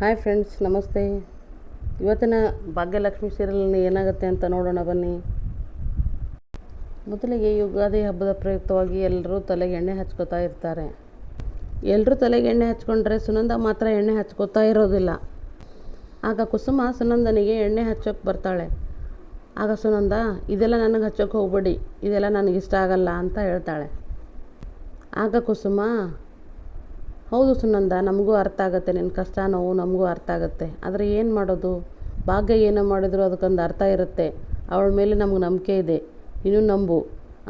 Hi friends, ನಮಸ್ತೆ. ಇವತ್ತಿನ ಭಾಗ್ಯಲಕ್ಷ್ಮಿ ಸೀರಿಯಲ್ನ ಏನಾಗುತ್ತೆ ಅಂತ ನೋಡೋಣ ಬನ್ನಿ. ಮೊದಲಿಗೆ ಯುಗಾದಿ ಹಬ್ಬದ ಪ್ರಯುಕ್ತವಾಗಿ ಎಲ್ಲರೂ ತಲೆಗೆ ಎಣ್ಣೆ ಹಚ್ಕೋತಾ ಇರ್ತಾರೆ. ಎಲ್ಲರೂ ತಲೆಗೆ ಎಣ್ಣೆ ಹಚ್ಕೊಂಡ್ರೆ ಸುನಂದ ಮಾತ್ರ ಎಣ್ಣೆ ಹಚ್ಕೋತಾ ಇರೋದಿಲ್ಲ. ಆಗ ಕುಸುಮ ಸುನಂದನಿಗೆ ಎಣ್ಣೆ ಹಚ್ಚೋಕೆ ಬರ್ತಾಳೆ. ಆಗ ಸುನಂದ, ಇದೆಲ್ಲ ನನಗೆ ಹಚ್ಚೋಕೆ ಹೋಗ್ಬೇಡಿ. ಇದೆಲ್ಲ ನನಗೆ ಇಷ್ಟ ಆಗಲ್ಲ ಅಂತ ಹೇಳ್ತಾಳೆ. ಆಗ ಕುಸುಮ ಹೌದು ಸುನಂದ, ನಮಗೂ ಅರ್ಥ ಆಗುತ್ತೆ. ನಿನ್ನ ಕಷ್ಟ ನೋವು ನಮಗೂ ಅರ್ಥ ಆಗುತ್ತೆ. ಆದರೆ ಏನು ಮಾಡೋದು? ಭಾಗ್ಯ ಏನೋ ಮಾಡಿದ್ರು ಅದಕ್ಕೊಂದು ಅರ್ಥ ಇರುತ್ತೆ. ಅವಳ ಮೇಲೆ ನಮ್ಗೆ ನಂಬಿಕೆ ಇದೆ. ಇನ್ನೂ ನಂಬು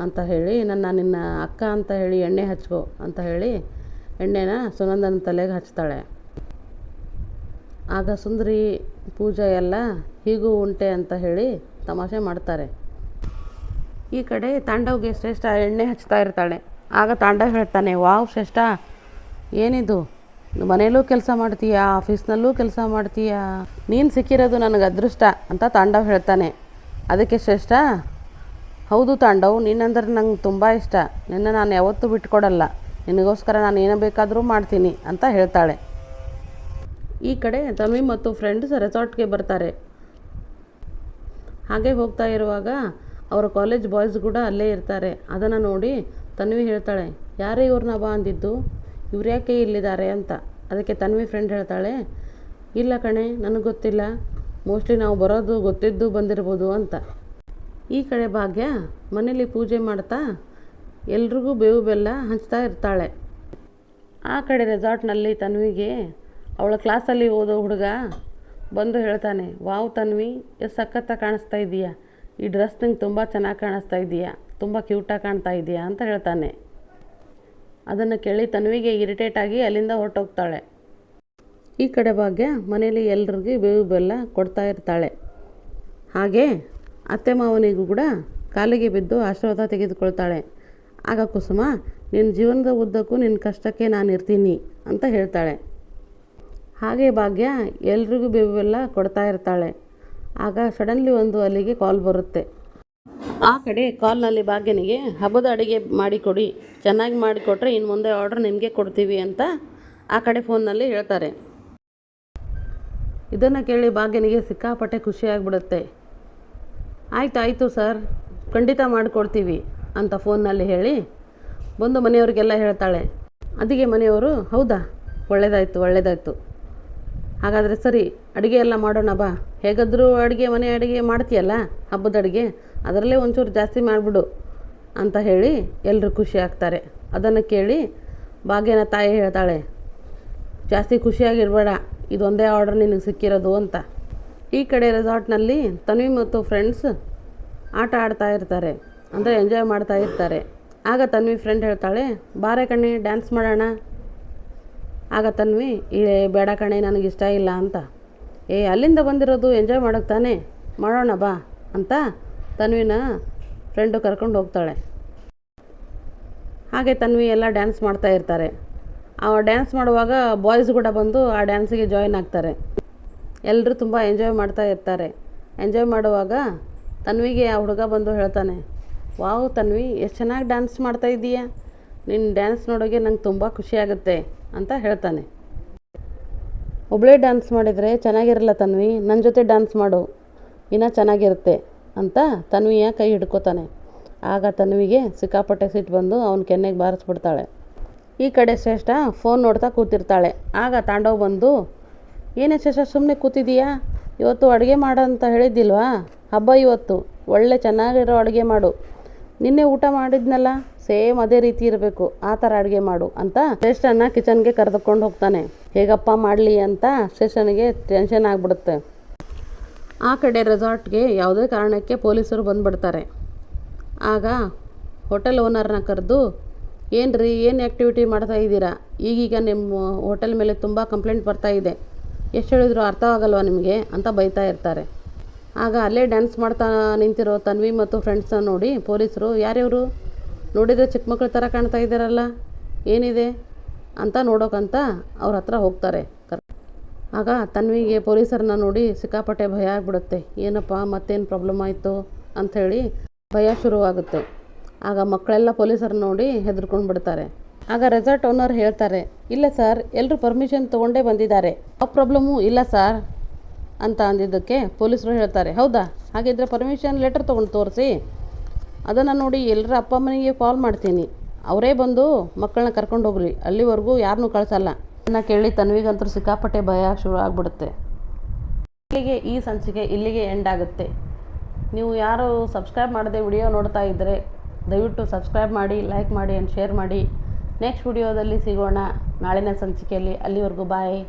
ಅಂತ ಹೇಳಿ, ನನ್ನ ನಿನ್ನ ಅಕ್ಕ ಅಂತ ಹೇಳಿ ಎಣ್ಣೆ ಹಚ್ಕೊ ಅಂತ ಹೇಳಿ ಎಣ್ಣೆನ ಸುನಂದನ ತಲೆಗೆ ಹಚ್ತಾಳೆ. ಆಗ ಸುಂದರಿ, ಪೂಜಾ ಎಲ್ಲ ಹೀಗೂ ಉಂಟೆ ಅಂತ ಹೇಳಿ ತಮಾಷೆ ಮಾಡ್ತಾರೆ. ಈ ಕಡೆ ತಾಂಡವ್ಗೆ ಶ್ರೇಷ್ಠ ಎಣ್ಣೆ ಹಚ್ತಾ ಇರ್ತಾಳೆ. ಆಗ ತಾಂಡವ್ ಹೇಳ್ತಾನೆ, ವಾವ್ ಶ್ರೇಷ್ಠ ಏನಿದು? ಮನೆಯಲ್ಲೂ ಕೆಲಸ ಮಾಡ್ತೀಯಾ, ಆಫೀಸ್ನಲ್ಲೂ ಕೆಲಸ ಮಾಡ್ತೀಯಾ? ನೀನು ಸಿಕ್ಕಿರೋದು ನನಗೆ ಅದೃಷ್ಟ ಅಂತ ತಾಂಡವ್ ಹೇಳ್ತಾನೆ. ಅದಕ್ಕೆ ಶ್ರೇಷ್ಠ, ಹೌದು ತಾಂಡವ್, ನೀನಂದ್ರೆ ನಂಗೆ ತುಂಬ ಇಷ್ಟ. ನಿನ್ನ ನಾನು ಯಾವತ್ತೂ ಬಿಟ್ಕೊಡಲ್ಲ. ನಿನಗೋಸ್ಕರ ನಾನು ಏನು ಬೇಕಾದರೂ ಮಾಡ್ತೀನಿ ಅಂತ ಹೇಳ್ತಾಳೆ. ಈ ಕಡೆ ತಮಿ ಮತ್ತು ಫ್ರೆಂಡ್ಸ್ ರೆಸಾರ್ಟ್ಗೆ ಬರ್ತಾರೆ. ಹಾಗೆ ಹೋಗ್ತಾ ಇರುವಾಗ ಅವರ ಕಾಲೇಜ್ ಬಾಯ್ಸ್ ಕೂಡ ಅಲ್ಲೇ ಇರ್ತಾರೆ. ಅದನ್ನು ನೋಡಿ ತನ್ವಿ ಹೇಳ್ತಾಳೆ, ಯಾರೇ ಇವ್ರನ್ನ ಬಾ ಅಂದಿದ್ದು? ಇವ್ರು ಯಾಕೆ ಇಲ್ಲಿದ್ದಾರೆ ಅಂತ. ಅದಕ್ಕೆ ತನ್ವಿ ಫ್ರೆಂಡ್ ಹೇಳ್ತಾಳೆ, ಇಲ್ಲ ಕಣೆ, ನನಗೆ ಗೊತ್ತಿಲ್ಲ. ಮೋಸ್ಟ್ಲಿ ನಾವು ಬರೋದು ಗೊತ್ತಿದ್ದು ಬಂದಿರ್ಬೋದು ಅಂತ. ಈ ಕಡೆ ಭಾಗ್ಯ ಮನೇಲಿ ಪೂಜೆ ಮಾಡ್ತಾ ಎಲ್ರಿಗೂ ಬೇವು ಬೆಲ್ಲ ಹಂಚ್ತಾ ಇರ್ತಾಳೆ. ಆ ಕಡೆ ರೆಸಾರ್ಟ್ನಲ್ಲಿ ತನ್ವಿಗೆ ಅವಳ ಕ್ಲಾಸಲ್ಲಿ ಓದೋ ಹುಡುಗ ಬಂದು ಹೇಳ್ತಾನೆ, ವಾವ್ ತನ್ವಿ ಎಷ್ಟು ಸಖತ್ತಾಗಿ ಕಾಣಿಸ್ತಾ ಇದೆಯಾ. ಈ ಡ್ರೆಸ್ ನಿಂಗೆ ತುಂಬ ಚೆನ್ನಾಗಿ ಕಾಣಿಸ್ತಾ ಇದೆಯಾ. ತುಂಬ ಕ್ಯೂಟಾಗಿ ಕಾಣ್ತಾ ಇದೆಯಾ. ಅಂತ ಹೇಳ್ತಾನೆ. ಅದನ್ನು ಕೇಳಿ ತನ್ವಿಗೆ ಇರಿಟೇಟ್ ಆಗಿ ಅಲ್ಲಿಂದ ಹೊರಟೋಗ್ತಾಳೆ. ಈ ಕಡೆ ಭಾಗ್ಯ ಮನೇಲಿ ಎಲ್ರಿಗೂ ಬೇವು ಬೆಲ್ಲ ಕೊಡ್ತಾ ಇರ್ತಾಳೆ. ಹಾಗೆ ಅತ್ತೆ ಮಾವನಿಗೂ ಕೂಡ ಕಾಲಿಗೆ ಬಿದ್ದು ಆಶೀರ್ವಾದ ತೆಗೆದುಕೊಳ್ತಾಳೆ. ಆಗ ಕುಸುಮ ನಿನ್ನ ಜೀವನದ ಉದ್ದಕ್ಕೂ ನಿನ್ನ ಕಷ್ಟಕ್ಕೆ ನಾನು ಇರ್ತೀನಿ ಅಂತ ಹೇಳ್ತಾಳೆ. ಹಾಗೆ ಭಾಗ್ಯ ಎಲ್ರಿಗೂ ಬೇವು ಬೆಲ್ಲ ಕೊಡ್ತಾ ಇರ್ತಾಳೆ. ಆಗ ಸಡನ್ಲಿ ಒಂದು ಅಲ್ಲಿಗೆ ಕಾಲ್ ಬರುತ್ತೆ. ಆ ಕಡೆ ಕಾಲ್ನಲ್ಲಿ ಭಾಗ್ಯನಿಗೆ ಹಬ್ಬದ ಅಡುಗೆ ಮಾಡಿಕೊಡಿ. ಚೆನ್ನಾಗಿ ಮಾಡಿಕೊಟ್ರೆ ಇನ್ನು ಮುಂದೆ ಆರ್ಡ್ರ್ ನಿಮಗೆ ಕೊಡ್ತೀವಿ ಅಂತ ಆ ಕಡೆ ಫೋನ್ನಲ್ಲಿ ಹೇಳ್ತಾರೆ. ಇದನ್ನು ಕೇಳಿ ಭಾಗ್ಯನಿಗೆ ಸಿಕ್ಕಾಪಟ್ಟೆ ಖುಷಿಯಾಗ್ಬಿಡುತ್ತೆ. ಆಯ್ತು, ಆಯಿತು ಸರ್. ಖಂಡಿತ ಮಾಡಿಕೊಡ್ತೀವಿ ಅಂತ ಫೋನ್ನಲ್ಲಿ ಹೇಳಿ ಬಂದು ಮನೆಯವರಿಗೆಲ್ಲ ಹೇಳ್ತಾಳೆ. ಅದಕ್ಕೆ ಮನೆಯವರು, ಹೌದಾ? ಒಳ್ಳೆಯದಾಯ್ತು ಒಳ್ಳೆಯದಾಯ್ತು ಹಾಗಾದರೆ ಸರಿ, ಅಡುಗೆ ಎಲ್ಲ ಮಾಡೋಣ ಬಾ. ಹೇಗಾದರೂ ಅಡುಗೆ, ಮನೆ ಅಡುಗೆ ಮಾಡ್ತೀಯಲ್ಲ? ಹಬ್ಬದ ಅಡುಗೆ. ಅದರಲ್ಲೇ ಒಂಚೂರು ಜಾಸ್ತಿ ಮಾಡಿಬಿಡು ಅಂತ ಹೇಳಿ ಎಲ್ಲರೂ ಖುಷಿ ಆಗ್ತಾರೆ. ಅದನ್ನು ಕೇಳಿ ಭಾಗ್ಯನ ತಾಯಿ ಹೇಳ್ತಾಳೆ, ಜಾಸ್ತಿ ಖುಷಿಯಾಗಿರಬೇಡ, ಇದೊಂದೇ ಆರ್ಡರ್ ನಿನಗೆ ಸಿಕ್ಕಿರೋದು ಅಂತ. ಈ ಕಡೆ ರೆಸಾರ್ಟ್ನಲ್ಲಿ ತನ್ವಿ ಮತ್ತು ಫ್ರೆಂಡ್ಸ್ ಆಟ ಆಡ್ತಾ ಇರ್ತಾರೆ, ಅಂದರೆ ಎಂಜಾಯ್ ಮಾಡ್ತಾ ಇರ್ತಾರೆ. ಆಗ ತನ್ವಿ ಫ್ರೆಂಡ್ ಹೇಳ್ತಾಳೆ, ಬಾರೆ ಕಣೆ, ಡ್ಯಾನ್ಸ್ ಮಾಡೋಣ. ಆಗ ತನ್ವಿ ಈ ಬೇಡ ಕಣೆ, ನನಗೆ ಇಷ್ಟ ಇಲ್ಲ ಅಂತ. ಏ, ಅಲ್ಲಿಂದ ಬಂದಿರೋದು ಎಂಜಾಯ್ ಮಾಡೋಕ್ಕೆ ತಾನೇ? ಮಾಡೋಣ ಬಾ ಅಂತ ತನ್ವಿನ ಫ್ರೆಂಡು ಕರ್ಕೊಂಡು ಹೋಗ್ತಾಳೆ. ಹಾಗೆ ತನ್ವಿ ಎಲ್ಲ ಡ್ಯಾನ್ಸ್ ಮಾಡ್ತಾ ಇರ್ತಾರೆ. ಆ ಡ್ಯಾನ್ಸ್ ಮಾಡುವಾಗ ಬಾಯ್ಸ್ ಕೂಡ ಬಂದು ಆ ಡ್ಯಾನ್ಸಿಗೆ ಜಾಯಿನ್ ಆಗ್ತಾರೆ. ಎಲ್ಲರೂ ತುಂಬ ಎಂಜಾಯ್ ಮಾಡ್ತಾ ಇರ್ತಾರೆ. ಎಂಜಾಯ್ ಮಾಡುವಾಗ ತನ್ವಿಗೆ ಆ ಹುಡುಗ ಬಂದು ಹೇಳ್ತಾನೆ, ವಾವ್ ತನ್ವಿ, ಎಷ್ಟು ಚೆನ್ನಾಗಿ ಡ್ಯಾನ್ಸ್ ಮಾಡ್ತಾ ಇದ್ದೀಯಾ? ನಿನ್ನ ಡ್ಯಾನ್ಸ್ ನೋಡೋಕೆ ನಂಗೆ ತುಂಬ ಖುಷಿಯಾಗುತ್ತೆ ಅಂತ ಹೇಳ್ತಾನೆ. ಒಬ್ಬಳೇ ಡ್ಯಾನ್ಸ್ ಮಾಡಿದರೆ ಚೆನ್ನಾಗಿರಲ್ಲ ತನ್ವಿ? ನನ್ನ ಜೊತೆ ಡ್ಯಾನ್ಸ್ ಮಾಡು. ಇನ್ನೂ ಚೆನ್ನಾಗಿರುತ್ತೆ. ಅಂತ ತನ್ವಿಯ ಕೈ ಹಿಡ್ಕೋತಾನೆ. ಆಗ ತನ್ವಿಗೆ ಸಿಕ್ಕಾಪಟ್ಟೆ ಸಿಟ್ಟು ಬಂದು ಅವನ ಕೆನ್ನೆಗೆ ಬಾರಿಸ್ಬಿಡ್ತಾಳೆ. ಈ ಕಡೆ ಶ್ರೇಷ್ಠ ಫೋನ್ ನೋಡ್ತಾ ಕೂತಿರ್ತಾಳೆ. ಆಗ ತಾಂಡವ್ ಬಂದು, ಏನೇ ಶ್ರೇಷ್ಠ ಸುಮ್ಮನೆ ಕೂತಿದೀಯಾ? ಇವತ್ತು ಅಡುಗೆ ಮಾಡು ಅಂತ ಹೇಳಿದ್ದಿಲ್ವಾ? ಹಬ್ಬ ಇವತ್ತು. ಒಳ್ಳೆ ಚೆನ್ನಾಗಿರೋ ಅಡುಗೆ ಮಾಡು. ನಿನ್ನೆ ಊಟ ಮಾಡಿದ್ನಲ್ಲ? ಸೇಮ್ ಅದೇ ರೀತಿ ಇರಬೇಕು. ಆ ಥರ ಅಡುಗೆ ಮಾಡು ಅಂತ ಶ್ರೇಷ್ಠನ ಕಿಚನ್ಗೆ ಕರೆದುಕೊಂಡು ಹೋಗ್ತಾನೆ. ಹೇಗಪ್ಪ ಮಾಡಲಿ ಅಂತ ಶ್ರೇಷ್ಠನಿಗೆ ಟೆನ್ಷನ್ ಆಗಿಬಿಡುತ್ತೆ. ಆ ಕಡೆ ರೆಸಾರ್ಟ್ಗೆ ಯಾವುದೇ ಕಾರಣಕ್ಕೆ ಪೊಲೀಸರು ಬಂದುಬಿಡ್ತಾರೆ. ಆಗ ಹೋಟೆಲ್ ಓನರ್ನ ಕರೆದು ಏನು ರೀ ಏನು ಆ್ಯಕ್ಟಿವಿಟಿ ಮಾಡ್ತಾ ಇದ್ದೀರಾ? ಈಗೀಗ ನಿಮ್ಮ ಹೋಟೆಲ್ ಮೇಲೆ ತುಂಬ ಕಂಪ್ಲೇಂಟ್ ಬರ್ತಾ ಇದೆ. ಎಷ್ಟು ಹೇಳಿದ್ರು ಅರ್ಥವಾಗಲ್ವಾ ನಿಮಗೆ? ಅಂತ ಬೈತಾ ಇರ್ತಾರೆ. ಆಗ ಅಲ್ಲೇ ಡ್ಯಾನ್ಸ್ ಮಾಡ್ತಾ ನಿಂತಿರೋ ತನ್ವಿ ಮತ್ತು ಫ್ರೆಂಡ್ಸನ್ನ ನೋಡಿ ಪೊಲೀಸರು ಯಾರ್ಯವರು ನೋಡಿದರೆ ಚಿಕ್ಕ ಮಕ್ಕಳ ಥರ ಕಾಣ್ತಾ ಇದ್ದಾರಲ್ಲ, ಏನಿದೆ? ಅಂತ ನೋಡೋಕ್ಕಂತ ಅವ್ರ ಹತ್ರ ಹೋಗ್ತಾರೆ. ಆಗ ತನ್ವಿಗೆ ಪೊಲೀಸರನ್ನ ನೋಡಿ ಸಿಕ್ಕಾಪಟ್ಟೆ ಭಯ ಆಗಿಬಿಡುತ್ತೆ. ಏನಪ್ಪ, ಮತ್ತೇನು ಪ್ರಾಬ್ಲಮ್ ಆಯಿತು? ಅಂಥೇಳಿ ಭಯ ಶುರುವಾಗುತ್ತೆ. ಆಗ ಮಕ್ಕಳೆಲ್ಲ ಪೊಲೀಸರನ್ನ ನೋಡಿ ಹೆದರ್ಕೊಂಡು ಬಿಡ್ತಾರೆ. ಆಗ ರೆಸಾರ್ಟ್ ಓನರ್ ಹೇಳ್ತಾರೆ, ಇಲ್ಲ ಸರ್ ಎಲ್ಲರೂ ಪರ್ಮಿಷನ್ ತೊಗೊಂಡೇ ಬಂದಿದ್ದಾರೆ. ಆ ಪ್ರಾಬ್ಲಮ್ಮು ಇಲ್ಲ ಸರ್ ಅಂತ ಅಂದಿದ್ದಕ್ಕೆ ಪೊಲೀಸರು ಹೇಳ್ತಾರೆ, ಹೌದಾ? ಹಾಗಿದ್ರೆ ಪರ್ಮಿಷನ್ ಲೆಟರ್ ತೊಗೊಂಡು ತೋರಿಸಿ. ಅದನ್ನು ನೋಡಿ ಎಲ್ಲರ ಅಪ್ಪ ಅಮ್ಮನಿಗೆ ಕಾಲ್ ಮಾಡ್ತೀನಿ. ಅವರೇ ಬಂದು ಮಕ್ಕಳನ್ನ ಕರ್ಕೊಂಡು ಹೋಗ್ರಿ. ಅಲ್ಲಿವರೆಗೂ ಯಾರನ್ನೂ ಕಳಿಸಲ್ಲ. ಅದನ್ನು ಕೇಳಿ ತನ್ವಿಗಂತೂ ಸಿಕ್ಕಾಪಟ್ಟೆ ಭಯ ಶುರು ಆಗ್ಬಿಡುತ್ತೆ. ಇಲ್ಲಿಗೆ, ಈ ಸಂಚಿಕೆ ಇಲ್ಲಿಗೆ ಎಂಡ್ ಆಗುತ್ತೆ. ನೀವು ಯಾರು ಸಬ್ಸ್ಕ್ರೈಬ್ ಮಾಡದೆ ವಿಡಿಯೋ ನೋಡ್ತಾ ಇದ್ದರೆ ದಯವಿಟ್ಟು ಸಬ್ಸ್ಕ್ರೈಬ್ ಮಾಡಿ ಲೈಕ್ ಮಾಡಿ ಆ್ಯಂಡ್ ಶೇರ್ ಮಾಡಿ. ನೆಕ್ಸ್ಟ್ ವಿಡಿಯೋದಲ್ಲಿ ಸಿಗೋಣ. ನಾಳಿನ ಸಂಚಿಕೆಯಲ್ಲಿ, ಅಲ್ಲಿವರೆಗೂ ಬಾಯ್